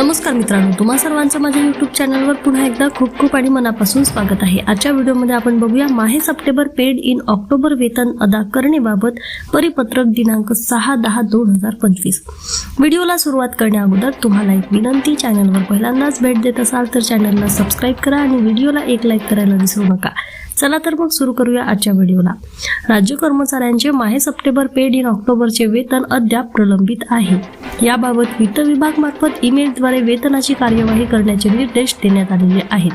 नमस्कार मित्रांनो तुम्हा सर्वांचं माझ्या युट्यूब चॅनलवर पुन्हा एकदा खूप खूप आणि मनापासून स्वागत आहे. आजच्या व्हिडिओमध्ये आपण बघूया माहे सप्टेंबर पेड इन ऑक्टोबर वेतन अदा करणेबाबत परिपत्रक दिनांक सहा दहा दोन हजार पंचवीस. व्हिडिओला सुरुवात करण्याअगोदर तुम्हाला एक विनंती चॅनलवर पहिल्यांदाच भेट देत असाल तर चॅनलला सबस्क्राईब करा आणि व्हिडिओला एक लाईक करायला विसरू नका. चला तर मग सुरू करूया आजच्या व्हिडिओला. राज्य कर्मचाऱ्यांचे माहे सप्टेंबर पेड इन ऑक्टोबरचे वेतन अद्याप प्रलंबित आहे. याबाबत वित्त विभाग मार्फत ईमेलद्वारे वेतनाची कार्यवाही करण्याचे निर्देश देण्यात आलेले आहेत.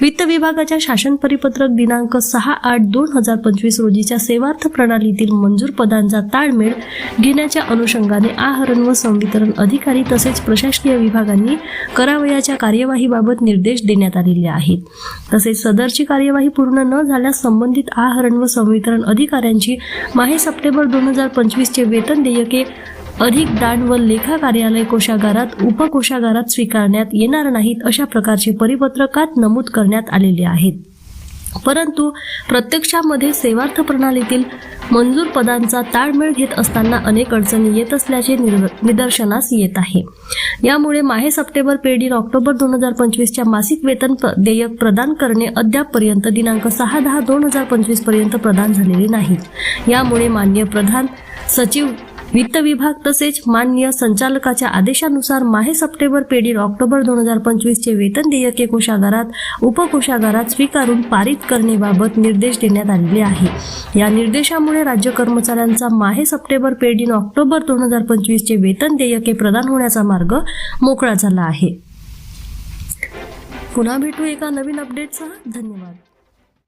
वित्त विभागाच्या शासन परिपत्रक दिनांक सहा आठ दोन हजार पंचवीस रोजीच्या सेवार्थ प्रणालीतील मंजूर पदांचा ताळमेळ घेण्याच्या अनुषंगाने आहरण व संवितरण अधिकारी तसेच प्रशासकीय विभागांनी करावयाच्या कार्यवाहीबाबत निर्देश देण्यात आलेले आहेत. तसेच सदरची कार्यवाही पूर्ण न झाल्यास संबंधित आहरण व संवितरण अधिकाऱ्यांची माहे सप्टेंबर दोन हजार पंचवीसचे वेतन देयके अधिक दान व लेखा कार्यालय कोशागारात उपकोशागारात स्वीकारण्यात येणार नाहीत अशा प्रकारचे परिपत्रकात नमूद करण्यात आलेले आहेत. परंतु प्रत्यक्षामध्ये सेवार्थ प्रणालीतील मंजूर पदांचा ताळमेळ घेत असताना अनेक अडचणी येत असल्याचे निदर्शनास येत आहे. यामुळे माहे सप्टेंबर पेड ऑक्टोबर दोन हजार पंचवीसच्या मासिक वेतन प- देयक प्रदान करणे अद्यापपर्यंत दिनांक सहा दहा दोन हजार पंचवीसपर्यंत प्रदान झालेले नाहीत. यामुळे मान्य प्रधान सचिव वित्त विभाग तसेच मान्य संचालकाच्या आदेशानुसार माहे सप्टेंबर पेडील ऑक्टोबर दोन हजार पंचवीसचे वेतन देयके कोशागारात उपकोशागारात स्वीकारून पारित करण्याबाबत निर्देश देण्यात आलेले आहे. या निर्देशामुळे राज्य कर्मचाऱ्यांचा माहे सप्टेंबर पेडील ऑक्टोबर दोन हजार पंचवीसचे वेतन देयके प्रदान होण्याचा मार्ग मोकळा झाला आहे. पुन्हा भेटू एका नवीन अपडेटसह धन्यवाद.